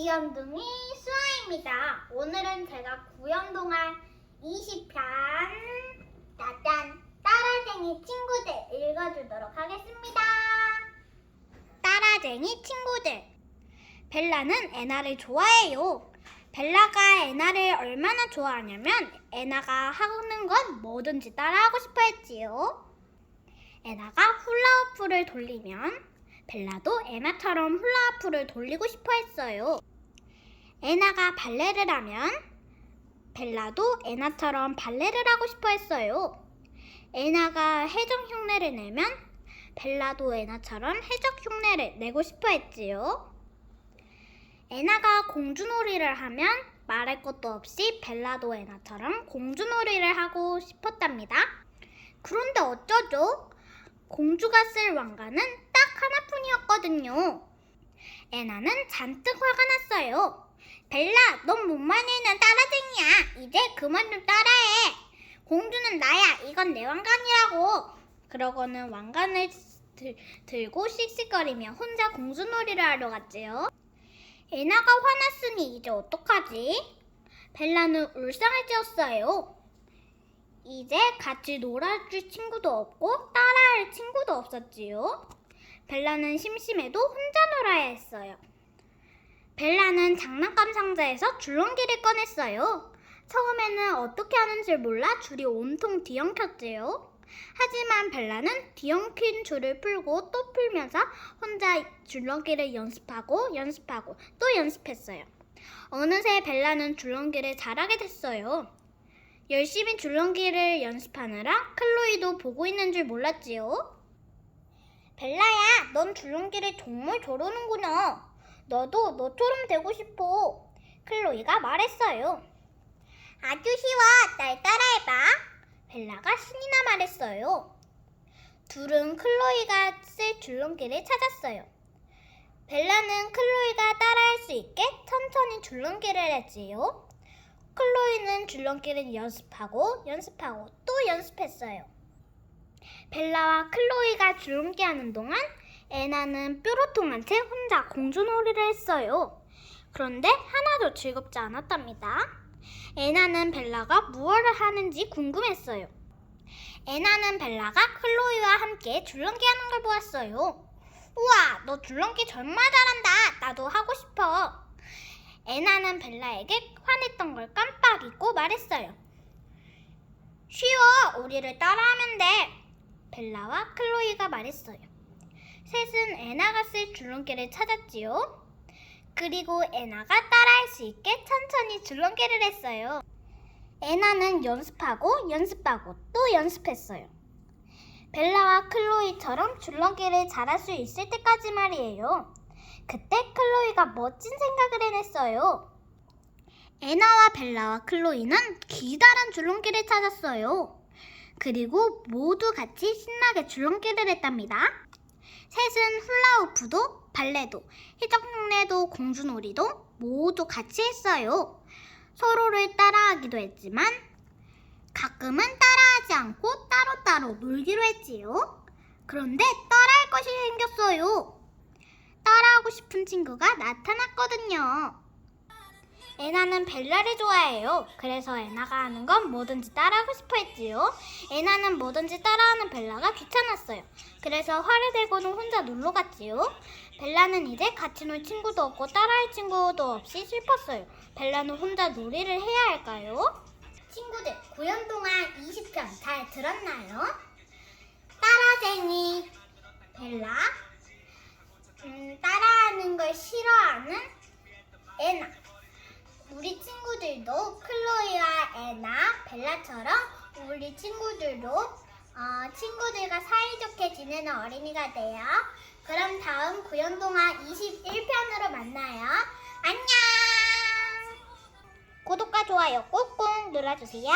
귀염둥이 수아입니다. 오늘은 제가 구염동안 20편 짜잔 따라쟁이 친구들 읽어주도록 하겠습니다. 따라쟁이 친구들 벨라는 애나를 좋아해요. 벨라가 애나를 얼마나 좋아하냐면 애나가 하는 건 뭐든지 따라하고 싶어 했지요. 애나가 훌라후프를 돌리면 벨라도 애나처럼 훌라후프를 돌리고 싶어 했어요. 애나가 발레를 하면 벨라도 애나처럼 발레를 하고 싶어 했어요. 애나가 해적 흉내를 내면 벨라도 애나처럼 해적 흉내를 내고 싶어 했지요. 애나가 공주놀이를 하면 말할 것도 없이 벨라도 애나처럼 공주놀이를 하고 싶었답니다. 그런데 어쩌죠? 공주가 쓸 왕관은 딱 하나뿐이었거든요. 애나는 잔뜩 화가 났어요. 벨라, 넌 못만이는 따라쟁이야. 이제 그만 좀 따라해. 공주는 나야. 이건 내 왕관이라고. 그러고는 왕관을 들, 들고 씩씩거리며 혼자 공주놀이를 하러 갔지요. 애나가 화났으니 이제 어떡하지? 벨라는 울상을 찧었어요. 이제 같이 놀아줄 친구도 없고 따라할 친구도 없었지요. 벨라는 심심해도 혼자 놀아야 했어요. 벨라는 장난감 상자에서 줄넘기를 꺼냈어요. 처음에는 어떻게 하는지 몰라 줄이 온통 뒤엉켰지요. 하지만 벨라는 뒤엉킨 줄을 풀고 또 풀면서 혼자 줄넘기를 연습하고 연습하고 또 연습했어요. 어느새 벨라는 줄넘기를 잘하게 됐어요. 열심히 줄넘기를 연습하느라 클로이도 보고 있는 줄 몰랐지요. 벨라야, 넌 줄넘기를 정말 잘하는구나. 너도 너처럼 되고 싶어. 클로이가 말했어요. 아주 쉬워. 날 따라해봐. 벨라가 신이나 말했어요. 둘은 클로이가 쓸 줄넘기를 찾았어요. 벨라는 클로이가 따라할 수 있게 천천히 줄넘기를 했지요. 클로이는 줄넘기를 연습하고 연습하고 또 연습했어요. 벨라와 클로이가 줄넘기 하는 동안 애나는 뾰로통한 채 혼자 공주놀이를 했어요. 그런데 하나도 즐겁지 않았답니다. 애나는 벨라가 무엇을 하는지 궁금했어요. 애나는 벨라가 클로이와 함께 줄넘기 하는 걸 보았어요. 우와, 너 줄넘기 정말 잘한다. 나도 하고 싶어. 애나는 벨라에게 화냈던 걸 깜빡 잊고 말했어요. 쉬워, 우리를 따라하면 돼. 벨라와 클로이가 말했어요. 셋은 애나가 쓸 줄넘기를 찾았지요. 그리고 애나가 따라할 수 있게 천천히 줄넘기를 했어요. 애나는 연습하고 연습하고 또 연습했어요. 벨라와 클로이처럼 줄넘기를 잘할 수 있을 때까지 말이에요. 그때 클로이가 멋진 생각을 해냈어요. 애나와 벨라와 클로이는 기다란 줄넘기를 찾았어요. 그리고 모두 같이 신나게 줄넘기를 했답니다. 셋은 훌라후프도 발레도 해적흉내도 공주놀이도 모두 같이 했어요. 서로를 따라하기도 했지만 가끔은 따라하지 않고 따로따로 놀기로 했지요. 그런데 따라할 것이 생겼어요. 따라하고 싶은 친구가 나타났거든요. 애나는 벨라를 좋아해요. 그래서 애나가 하는 건 뭐든지 따라하고 싶어 했지요. 애나는 뭐든지 따라하는 벨라가 귀찮았어요. 그래서 화를 내고는 혼자 놀러 갔지요. 벨라는 이제 같이 놀 친구도 없고 따라할 친구도 없이 슬펐어요. 벨라는 혼자 놀이를 해야 할까요? 친구들, 구연 동안 20편 잘 들었나요? 친구들도 클로이와 애나, 벨라처럼 우리 친구들도 어, 친구들과 사이좋게 지내는 어린이가 돼요. 그럼 다음 구연동화 21편으로 만나요. 안녕! 구독과 좋아요 꾹꾹 눌러주세요.